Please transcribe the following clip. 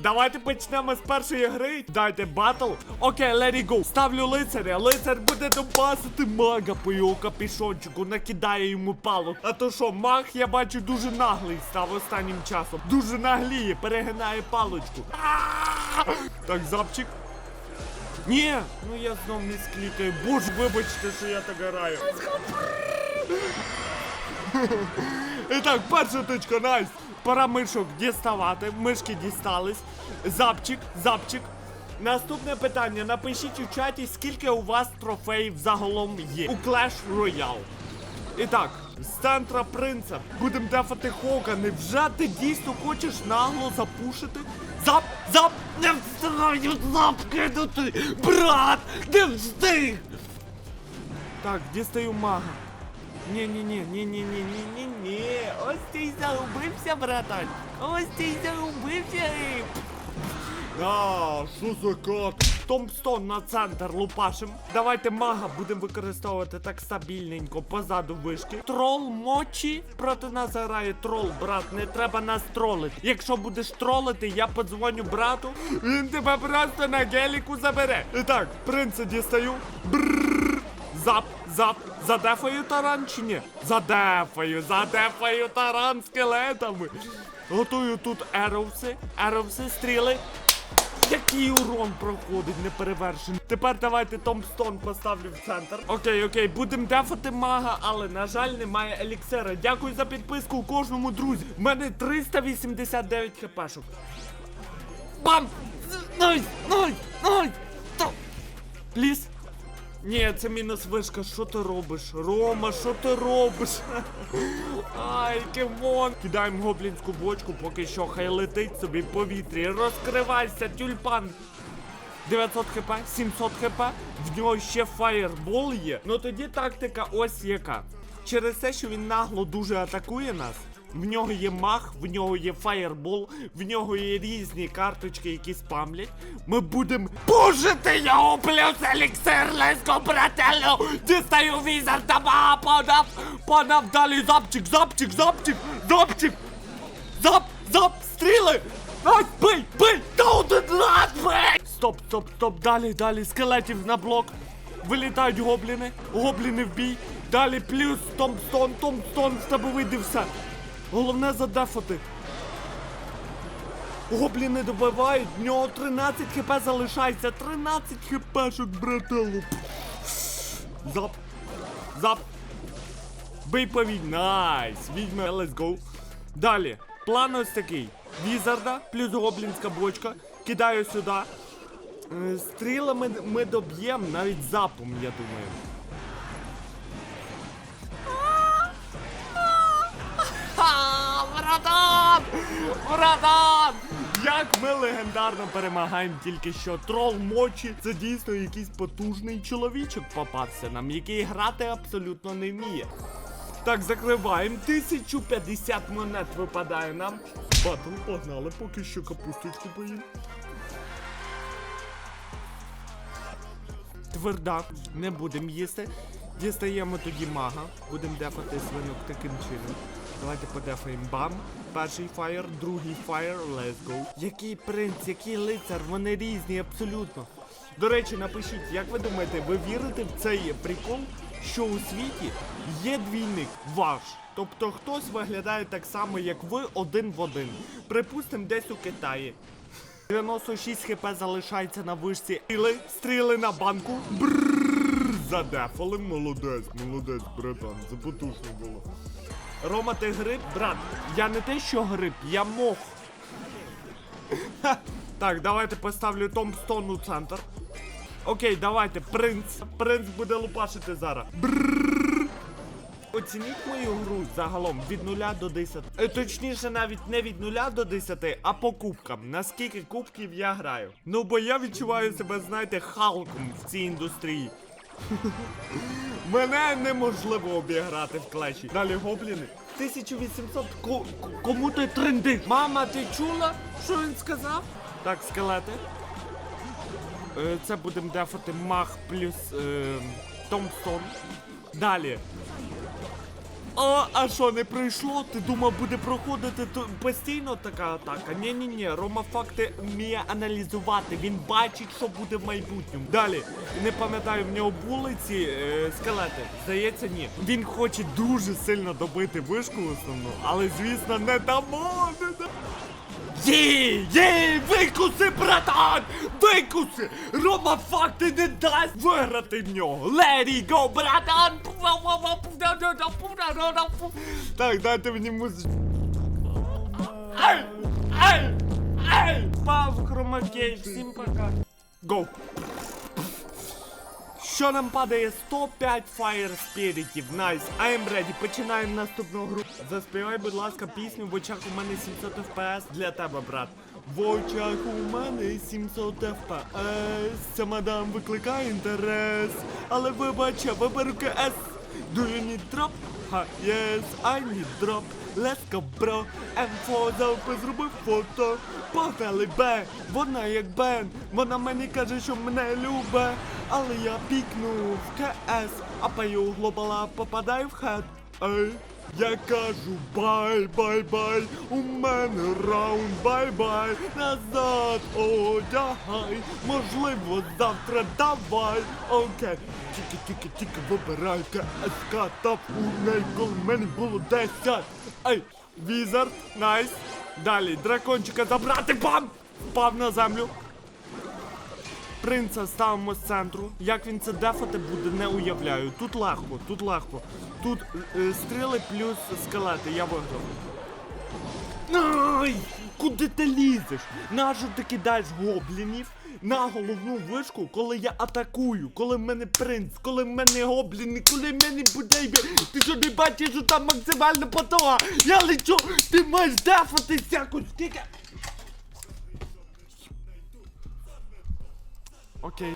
Давайте почнемо з першої гри. Дайте батл. Окей, let it. Ставлю лицаря. Лицар буде добасити мага по його капішончику, накидає йому палок. А то що, маг, я бачу, дуже наглий став останнім часом. Дуже нагліє, перегинає палочку. Так, запчик. Ні, ну я знов не склікаю. Боже, вибачте, що я так граю. І так, перша точка, найс. Пора мишок діставати. Мишки дістались. Запчик, запчик. Наступне питання. Напишіть у чаті, скільки у вас трофеїв загалом є у Clash Royale. І так, з центра принца будемо дефати Хока. Невже ти дійсно хочеш нагло запушити? Зап, зап, не встигаю запкинути! Брат, не встиг! Так, дістаю мага. Ні-ні-ні-ні-ні-ні-ні-ні. Ось ти й загубився, братан. Ось ти й загубився. А, що за кат? Томпстон на центр лупашим. Давайте мага будемо використовувати так стабільненько позаду вишки. Трол мочі. Проти нас грає трол, брат. Не треба нас тролити. Якщо будеш тролити, я подзвоню брату. Він тебе просто на геліку забере. І так, принца дістаю. Бррр. Зап, зап, задефаю таран чи ні? Задефаю, задефаю таран скелетами. Готую тут еровси, еровси, стріли. Який урон проходить неперевершений. Тепер давайте Томстон поставлю в центр. Окей, окей, будемо дефати мага, але на жаль, немає еліксира. Дякую за підписку кожному друзі. У мене 389 хпшок. Бам! Найс! Найс! Найс! Пліс? Ні, це мінус вишка. Що ти робиш? Рома, що ти робиш? Ай, кемон. Кидаємо гоблінську бочку, поки що хай летить собі в повітрі. Розкривайся, тюльпан. 900 хп, 700 хп, в нього ще фаєрбол є. Ну тоді тактика ось яка. Через те, що він нагло дуже атакує нас. В нього є мах, в нього є фаєрбол, в нього є різні карточки, які спамлять. Ми будемо пушити його плюс еліксир, леско, брателю! Дістаю візер та мага, подав, подав далі запчик, запчик, запчик, запчик! Зап, зап, стріли! Ай, бий, бий! Та один раз, бий! Стоп, стоп, стоп, далі, далі, скелетів на блок. Вилітають гобліни, гобліни в бій. Далі плюс Томстон, Томстон, в тебе вийде все. Головне задефати. Гобліни добивають, в нього 13 хп залишається. 13 хпшок, брателло. Зап. Зап. Бий повінь. Найс. Відьми, let's go. Далі. План ось такий. Візарда, плюс гоблінська бочка. Кидаю сюди. Е, Стрілами ми доб'ємо навіть запом, я думаю. Братан! Братан! Як ми легендарно перемагаємо тільки що трол мочі, це дійсно якийсь потужний чоловічок попався нам, який грати абсолютно не вміє. Так, закриваємо. 1050 монет випадає нам. Батл, погнали, поки що капусточку поїм. Твердак, не будемо їсти. Дістаємо тоді мага, будемо дефати свинок таким чином. Давайте подефаємо бам. Перший фаєр, другий фаєр, let's go. Який принц, який лицар, вони різні абсолютно. До речі, напишіть, як ви думаєте, ви вірите в цей прикол, що у світі є двійник ваш? Тобто хтось виглядає так само, як ви, один в один. Припустимо, десь у Китаї. 96 хп залишається на вишці. Стріли, стріли на банку. Брррр, задефали. Молодець, молодець, братан. Це потужно було. Рома, ти гриб? Брат, я не те, що гриб, я мох. Так, давайте поставлю Томстон у центр. Окей, давайте, принц. Принц буде лупашити зараз. Оцініть мою гру загалом від 0 до 10. Е, Точніше, навіть не від 0 до 10, а по кубкам. Наскільки кубків я граю. Ну бо я відчуваю себе, знаєте, халком в цій індустрії. Мене неможливо обіграти в клеші. Далі гобліни. 1800. Ко- ко- кому ти тренди. Мама, ти чула, що він сказав? Так, скелети. Е, Це будемо дефати мах плюс е, Томпсон. Далі. А, а що, не прийшло? Ти думав, буде проходити постійно така атака? Ні, ні, ні, Рома факти вміє аналізувати. Він бачить, що буде в майбутньому. Далі, не пам'ятаю, в нього були ці е, скелети. Здається, ні. Він хоче дуже сильно добити вишку основну, але звісно, не дамо, не дамо. Є, є, викуси, братан! Викуси! Рома факти не дасть виграти в нього! Let it go, братан! Так, дайте мені музичку. Ай! Ай! Ай! Пав хромакей, всім пока. Go! Що нам падає 105 Fire Spiritів. Найс, I am ready. Починаємо наступну гру. Заспівай, будь ласка, пісню в очах у мене 700 FPS для тебе, брат. В очах у мене 700 FPS. Ця мадам викликає інтерес. Але вибач, я виберу КС. Do you need drop? Ха, yes, I need drop. Let's go, bro. М4 завпи зробив фото. Погнали Б, вона як Бен. Вона мені каже, що мене любе. Але я пікну в КС, а пою глобала попадаю в хед. Ей. Я кажу бай, бай, бай, у мене раунд, бай, бай, назад одягай, можливо, завтра давай, окей, тільки, тільки, тільки вибирай КСК, топ у неї, коли мене було 10. Ей, візард, найс. Далі, дракончика забрати, бам! Впав на землю. Принца ставимо з центру. Як він це дефати буде, не уявляю. Тут легко, тут легко. Тут е, стріли плюс скелети, я виграв. Ай! Куди ти лізеш? Нащо ти кидаєш гоблінів на головну вишку, коли я атакую, коли в мене принц, коли в мене гобліни, коли в мене буде. Ти що не бачиш, що там максимальна потога? Я лечу, ти маєш дефати всяку скільки. Окей.